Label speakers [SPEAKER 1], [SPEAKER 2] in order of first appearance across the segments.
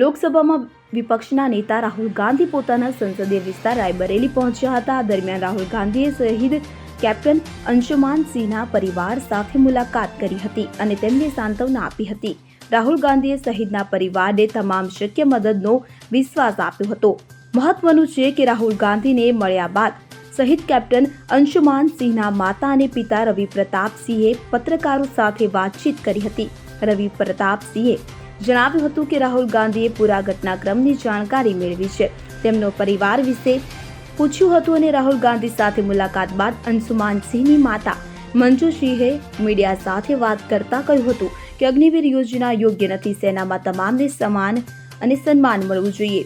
[SPEAKER 1] લોકસભામાં વિપક્ષના નેતા રાહુલ ગાંધી પોતાના સંસદીય વિસ્તાર રાયબરેલી પહોંચ્યા હતા. દરમિયાન રાહુલ ગાંધીએ શહીદ કેપ્ટન અંશુમાન સિંહના પરિવાર સાથે મુલાકાત કરી હતી અને તેમને સાંત્વના આપી હતી. રાહુલ ગાંધીએ શહીદના પરિવારને તમામ શક્ય મદદનો વિશ્વાસ આપ્યો હતો. મહત્વનું છે કે રાહુલ ગાંધીને મળ્યા બાદ શહીદ કેપ્ટન અંશુમાન સિંહના માતા અને પિતા રવિ પ્રતાપસિંહે પત્રકારો સાથે વાતચીત કરી હતી. રવિ પ્રતાપસિંહે જણાવ્યું હતું કે રાહુલ ગાંધીએ પૂરા ઘટનાક્રમની જાણકારી મેળવી છે. તેમનો પરિવાર વિશે પૂછ્યું હતું અને રાહુલ ગાંધી સાથે મુલાકાત બાદ અંશુમાન સિંહની માતા મંજુસિંહે મીડિયા સાથે વાત કરતા કહ્યું હતું કે અગ્નિવીર યોજના યોગ્ય નથી. સેનામાં તમામને સમાન અને સન્માન મળવું જોઈએ.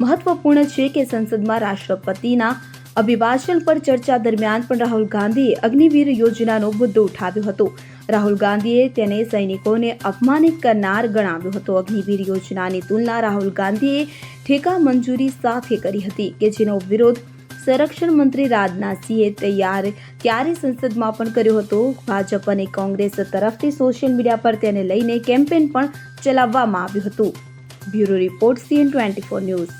[SPEAKER 1] મહત્વપૂર્ણ છે કે સંસદમાં રાષ્ટ્રપતિના અભિભાષણ પર ચર્ચા દરમિયાન પણ રાહુલ ગાંધીએ અગ્નિવીર યોજનાનો મુદ્દો ઉઠાવ્યો હતો. રાહુલ ગાંધીએ તેને સૈનિકોને અપમાનિત કરનાર ગણાવ્યો હતો. અગ્નિવીર યોજનાની તુલના રાહુલ ગાંધીએ ઠેકા મંજૂરી સાથે કરી હતી કે જેનો વિરોધ સંરક્ષણ મંત્રી રાજનાથસિંહે તૈયાર ત્યારે સંસદમાં પણ કર્યો હતો. ભાજપ અને કોંગ્રેસ તરફથી સોશિયલ મીડિયા પર તેને લઈને કેમ્પેન પણ ચલાવવામાં આવ્યું હતું. Bureau report CN twenty four news.